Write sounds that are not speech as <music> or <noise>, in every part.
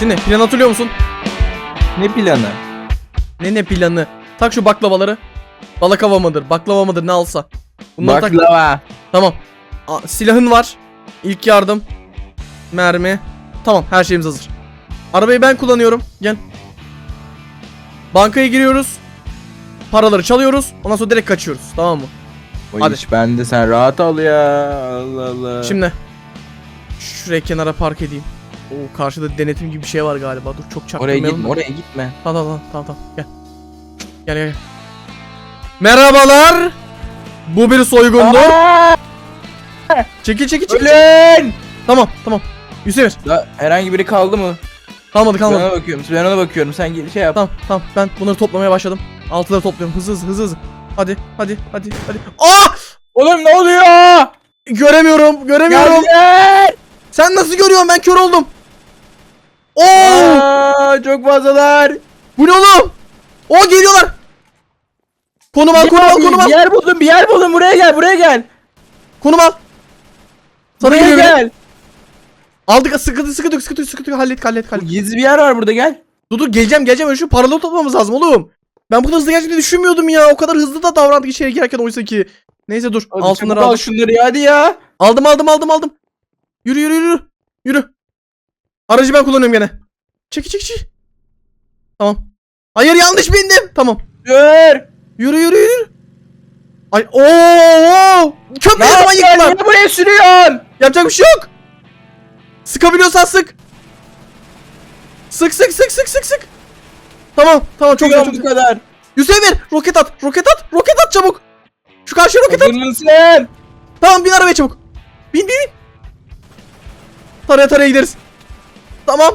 Şimdi plan hatırlıyor musun? Ne planı? Ne ne planı? Tak şu baklavaları. Balakava mıdır? Baklava mıdır ne alsa. Bunları tak. Baklava. Tamam. A- silahın var. İlk yardım. Mermi. Tamam her şeyimiz hazır. Arabayı ben kullanıyorum. Gel. Bankaya giriyoruz. Paraları çalıyoruz. Ondan sonra direkt kaçıyoruz. Tamam mı? O Hadi. iş bende sen rahat ol ya. Allah Allah. Şimdi. Şuraya kenara park edeyim. Oo karşıda denetim gibi bir şey var galiba. Dur çok oraya çaktırmayalım. gitme da. oraya gitme. Tamam tamam tamam tamam. Gel. Gel gel gel. Merhabalar. Bu bir soygundur. Aa! Çekil çekil çekil. Ölün! Tamam tamam. Yusuf herhangi biri kaldı mı? kalmadı Ben kalmadı. ona bakıyorum. Ben ona bakıyorum. Sen gel şey yap. Tamam tamam ben bunları toplamaya başladım. Altıları topluyorum hızlı hızlı hızlı hızlı. Hadi hadi hadi hadi. Aa! Oğlum ne oluyor? Göremiyorum göremiyorum. Geldiler! Sen nasıl görüyorsun ben kör oldum. Oo! Aa, çok fazlalar. Bu ne oğlum? O geliyorlar. Konum al konum al Bir- konum al. Bir yer buldum bir yer buldum. Buraya gel buraya gel. Konum al. Sana buraya geliyor biri. gel. Aldık sıkıntı sıkıntı sıkıntı sıkıntı hallet hallet hallet. Gizli bir yer var burada gel. Dur dur geleceğim geleceğim önce şu paraları toplamamız lazım oğlum. Ben bu kadar hızlı gerçekten düşünmüyordum ya. O kadar hızlı da davrandık içeri girerken oysa ki. Neyse dur Hadi altınları çabuk al şunları ya, hadi ya. Aldım aldım aldım aldım. Yürü yürü yürü. Yürü. Aracı ben kullanıyorum gene. Çeki çeki çeki. Tamam. Hayır yanlış bindim. Tamam. Dur. Yürü yürü yürü. Ay ooo. Ne zaman yıktılar? Niye buraya sürüyorsun? Yapacak bir şey yok. Sıkabiliyorsan sık. Sık sık sık sık sık sık. Tamam tamam çok güzel çok bu güzel. kadar. Emir roket at roket at roket at çabuk. Şu karşıya roket at. Hazır mısın? Tamam bin arabaya çabuk. Bin bin bin. Taraya taraya gideriz. Tamam.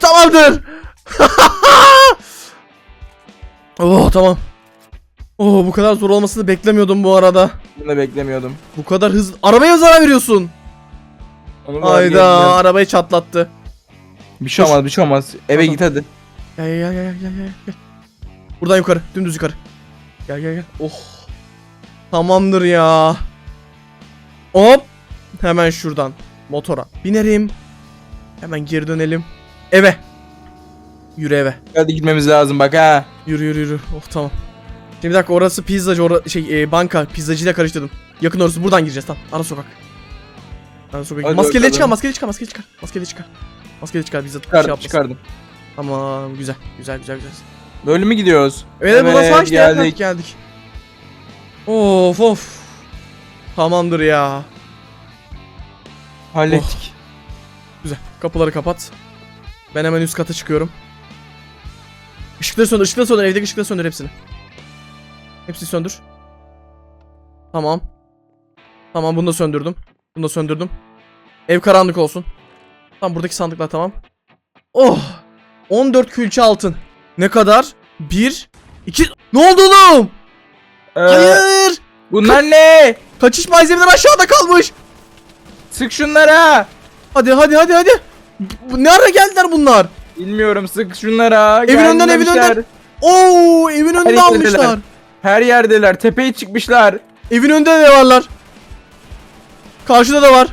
Tamamdır. <laughs> oh tamam. Oh bu kadar zor olmasını beklemiyordum bu arada. Bunu da beklemiyordum. Bu kadar hızlı. Arabaya zarar veriyorsun. Onu da Hayda beklemiyordum. arabayı çatlattı. Bir şey olmaz bir şey olmaz. Eve Tamam. git hadi. Gel gel gel gel gel gel. Buradan yukarı, dümdüz yukarı. Gel gel gel. Oh. Tamamdır ya. Hop. Hemen şuradan motora binerim. Hemen geri dönelim. Eve. Yürü eve. Hadi gitmemiz lazım bak ha. Yürü yürü yürü. Oh tamam. Şimdi bir dakika orası pizzacı ora şey e, banka pizzacıyla karıştırdım. Yakın orası buradan gireceğiz tamam. Ara sokak. Ara sokak. Hadi Maskeli bakalım. çıkar, maskeli çıkar, maskeli çıkar. Maskeli çıkar. Maskeli çıkar bize şey Çıkardım yapmasın. çıkardım. Tamam güzel güzel güzel güzel. Böyle mi gidiyoruz? Evet, evet işte ya. geldik. geldik. Of of. Tamamdır ya. Hallettik. Kapıları kapat. Ben hemen üst kata çıkıyorum. Işıkları söndür, ışıkları söndür. Evdeki ışıkları söndür hepsini. Hepsini söndür. Tamam. Tamam bunu da söndürdüm. Bunu da söndürdüm. Ev karanlık olsun. Tamam buradaki sandıklar tamam. Oh! 14 külçe altın. Ne kadar? 1 2 Ne oldu oğlum? Ee, Hayır! bunlar ne? Kaçış malzemeleri aşağıda kalmış. Sık şunlara. Hadi hadi hadi hadi. Ne ara geldiler bunlar? Bilmiyorum sık şunlara. Evin önünden, evin Gelmemişler. önünden. Oo, evin önünde yerdeler. almışlar. Her yerdeler. Tepeye çıkmışlar. Evin önünde de varlar. Karşıda da var.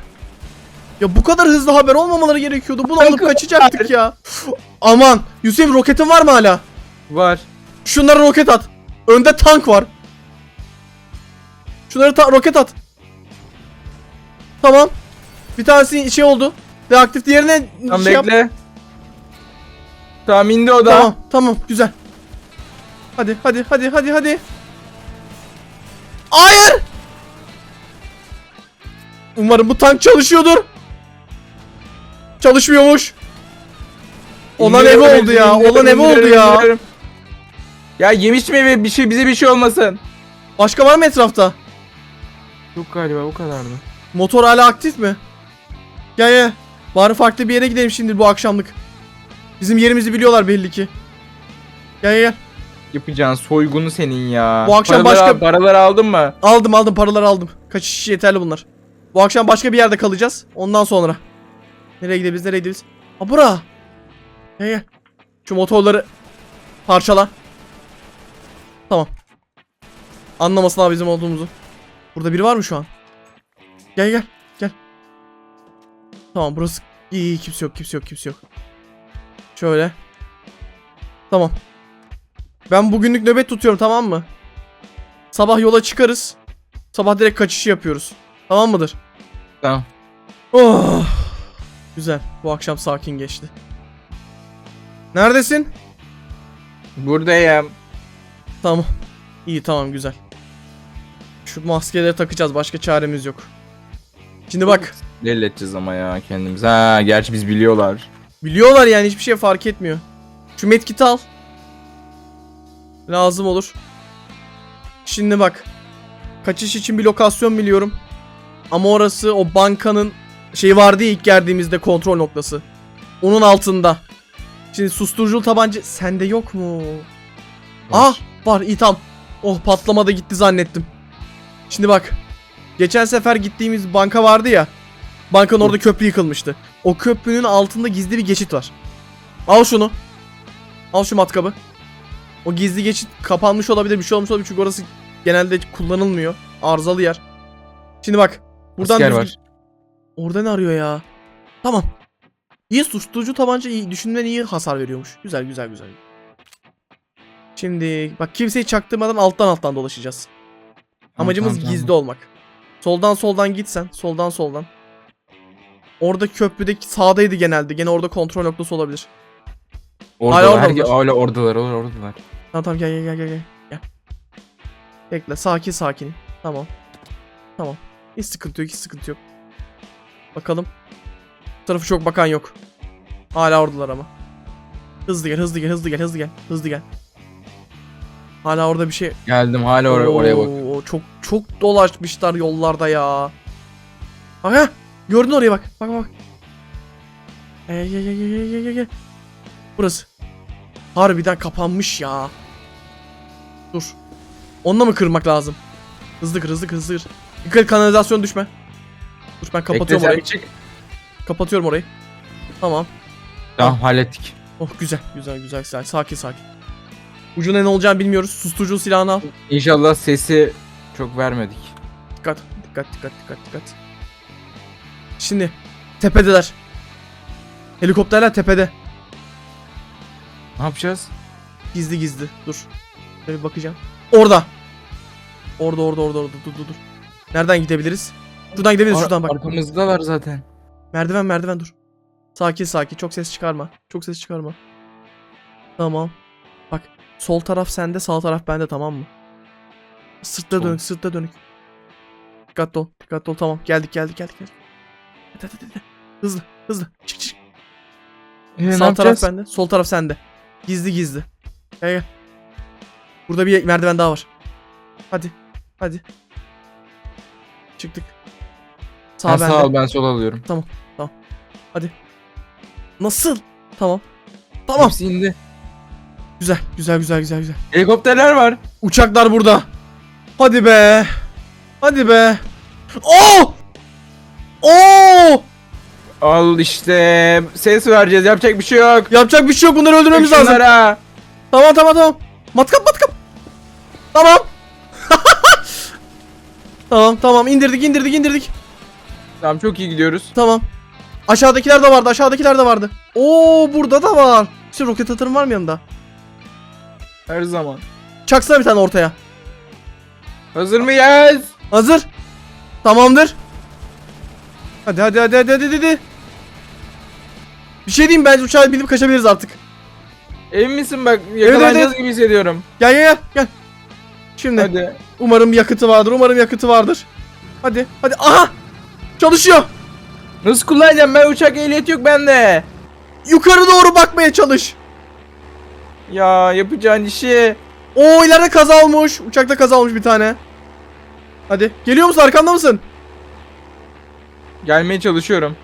Ya bu kadar hızlı haber olmamaları gerekiyordu. Bunu alıp kaçacaktık ya. <gasps> Aman. Yusuf roketin var mı hala? Var. Şunlara roket at. Önde tank var. Şunları ta- roket at. Tamam. Bir tanesi şey oldu. Reaktif diğerine Tamam şey yap. bekle. Tamam indi o da. Tamam tamam güzel. Hadi hadi hadi hadi hadi. Hayır. Umarım bu tank çalışıyordur. Çalışmıyormuş. Olan evi İndiriyorum, oldu ya. indiriyorum, Olan evi oldu indiriyorum, ya. indiriyorum. Ya yemiş mi evi bir şey bize bir şey olmasın. Başka var mı etrafta? Yok galiba bu kadardı. Motor hala aktif mi? Gel gel. Bari farklı bir yere gidelim şimdi bu akşamlık. Bizim yerimizi biliyorlar belli ki. Gel gel. Yapacağın soygunu senin ya. Bu akşam Paraları- başka- Paraları aldın mı? Aldım aldım paraları aldım. Kaçış için yeterli bunlar. Bu akşam başka bir yerde kalacağız. Ondan sonra. Nereye gidebiliriz nereye gidebiliriz? Ha bura. Gel gel. Şu motorları parçala. Tamam. Anlamasın abi bizim olduğumuzu. Burada biri var mı şu an? Gel gel. Tamam burası iyi iyi kimse yok kimse yok kimse yok. Şöyle. Tamam. Ben bugünlük nöbet tutuyorum tamam mı? Sabah yola çıkarız. Sabah direkt kaçışı yapıyoruz. Tamam mıdır? Tamam. Oh. Güzel. Bu akşam sakin geçti. Neredesin? Buradayım. Tamam. İyi tamam güzel. Şu maskeleri takacağız. Başka çaremiz yok. Şimdi bak. Deli edeceğiz ama ya kendimiz. Ha gerçi biz biliyorlar. Biliyorlar yani hiçbir şey fark etmiyor. Şu medkiti al. Lazım olur. Şimdi bak. Kaçış için bir lokasyon biliyorum. Ama orası o bankanın şey vardı ya ilk geldiğimizde kontrol noktası. Onun altında. Şimdi susturuculu tabanca sende yok mu? Ah var iyi tam. Oh patlama da gitti zannettim. Şimdi bak. Geçen sefer gittiğimiz banka vardı ya. Bankanın orada köprü yıkılmıştı. O köprünün altında gizli bir geçit var. Al şunu. Al şu matkabı. O gizli geçit kapanmış olabilir bir şey olmuş olabilir çünkü orası genelde kullanılmıyor. Arızalı yer. Şimdi bak. Buradan Asker düzgün- var. Orada ne arıyor ya? Tamam. İyi susturucu tabanca iyi. Düşünmen iyi hasar veriyormuş. Güzel güzel güzel. Şimdi bak kimseyi çaktırmadan alttan alttan dolaşacağız. Amacımız tamam, gizli tamam. olmak. Soldan soldan gitsen. Soldan soldan. Orada köprüdeki sağdaydı genelde. Gene orada kontrol noktası olabilir. Oradalar. Hala oradalar. hala oradalar. Oradalar. oradalar. Tamam tamam gel gel gel gel gel. Gel. Bekle sakin sakin. Tamam. Tamam. Hiç sıkıntı yok hiç sıkıntı yok. Bakalım. Bu tarafı çok bakan yok. Hala oradalar ama. Hızlı gel hızlı gel hızlı gel hızlı gel. Hızlı gel. Hala orada bir şey. Geldim hala oraya, oraya bak. Oo, Çok çok dolaşmışlar yollarda ya. Bak ha. Gördün oraya bak. Bak bak. Gel gel gel gel gel gel gel. Burası. Harbiden kapanmış ya. Dur. Onunla mı kırmak lazım? Hızlı kır hızlı kır hızlı kır. Dikkat et, kanalizasyon düşme. Dur ben Bekle kapatıyorum sen orayı. çık. Kapatıyorum orayı. Tamam. Tamam hallettik. Oh güzel güzel güzel güzel. Sakin sakin. Ucuna ne olacağını bilmiyoruz. Susturucu silahını al. İnşallah sesi çok vermedik. Dikkat, dikkat, dikkat, dikkat, dikkat. Şimdi tepedeler. Helikopterler tepede. Ne yapacağız? Gizli gizli. Dur. Şöyle bir bakacağım. Orada. Orada, orada, orada, orada. Dur, dur, dur. Nereden gidebiliriz? Şuradan gidebiliriz, Ar- şuradan bak. Arkamızdalar zaten. Merdiven, merdiven dur. Sakin, sakin. Çok ses çıkarma. Çok ses çıkarma. Tamam. Bak, sol taraf sende, sağ taraf bende, tamam mı? Sırtta Sol. dönük, sırtta dönük. Dikkatli ol, dikkatli ol. Tamam, geldik, geldik, geldik. geldik. Hadi, hadi, hadi. Hızlı, hızlı. Çık, çık. Ee, Sağ taraf yapacağız? bende, sol taraf sende. Gizli gizli. Gel gel. Burada bir merdiven daha var. Hadi. Hadi. Çıktık. Sağ bende. sağ ol ben sol alıyorum. Nasıl? Tamam. Tamam. Hepsi indi. Güzel, güzel, güzel, güzel, güzel. Helikopterler var. Uçaklar burada. Hadi be. Hadi be. Oo! Oo! Al işte. Ses vereceğiz. Yapacak bir şey yok. Yapacak bir şey yok. Bunları öldürmemiz lazım. Şunlara. Tamam, tamam, tamam. Matkap, matkap. Tamam. <laughs> tamam, tamam. İndirdik, indirdik, indirdik. Tamam çok iyi gidiyoruz. Tamam. Aşağıdakiler de vardı. Aşağıdakiler de vardı. Oo burada da var. İşte roket atarım var mı yanında? Her zaman. Çaksana bir tane ortaya. Hazır mıyız? Hazır. Tamamdır. Hadi hadi hadi hadi hadi hadi. Bir şey diyeyim bence uçağa binip kaçabiliriz artık. Emin misin bak yakalanacağız evet. gibi hissediyorum. Gel gel gel gel. Şimdi Hadi. umarım yakıtı vardır. Umarım yakıtı vardır. Hadi hadi. Aha! Çalışıyor. Nasıl kullanacağım ben uçak ehliyeti yok bende. Yukarı doğru bakmaya çalış. Ya yapacağın işi. Oo ileride kaza olmuş. Uçakta kaza olmuş bir tane. Hadi. Geliyor musun? Arkamda mısın? Gelmeye çalışıyorum.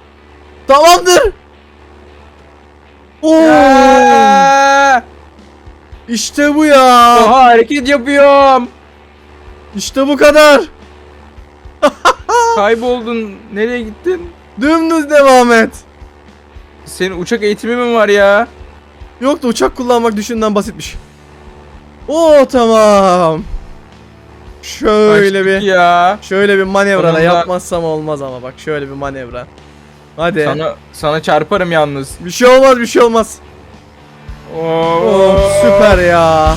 Tamamdır. Oo! İşte bu ya. Oha hareket yapıyorum. İşte bu kadar. <laughs> Kayboldun. Nereye gittin? Dümdüz devam et. Senin uçak eğitimi mi var ya? Yok da uçak kullanmak düşünden basitmiş. Oo tamam. Şöyle Kaçtık bir ya. şöyle bir manevra da Sonunda- yapmazsam olmaz ama bak şöyle bir manevra. Hadi. Sana sana çarparım yalnız. Bir şey olmaz bir şey olmaz. Oh, süper ya.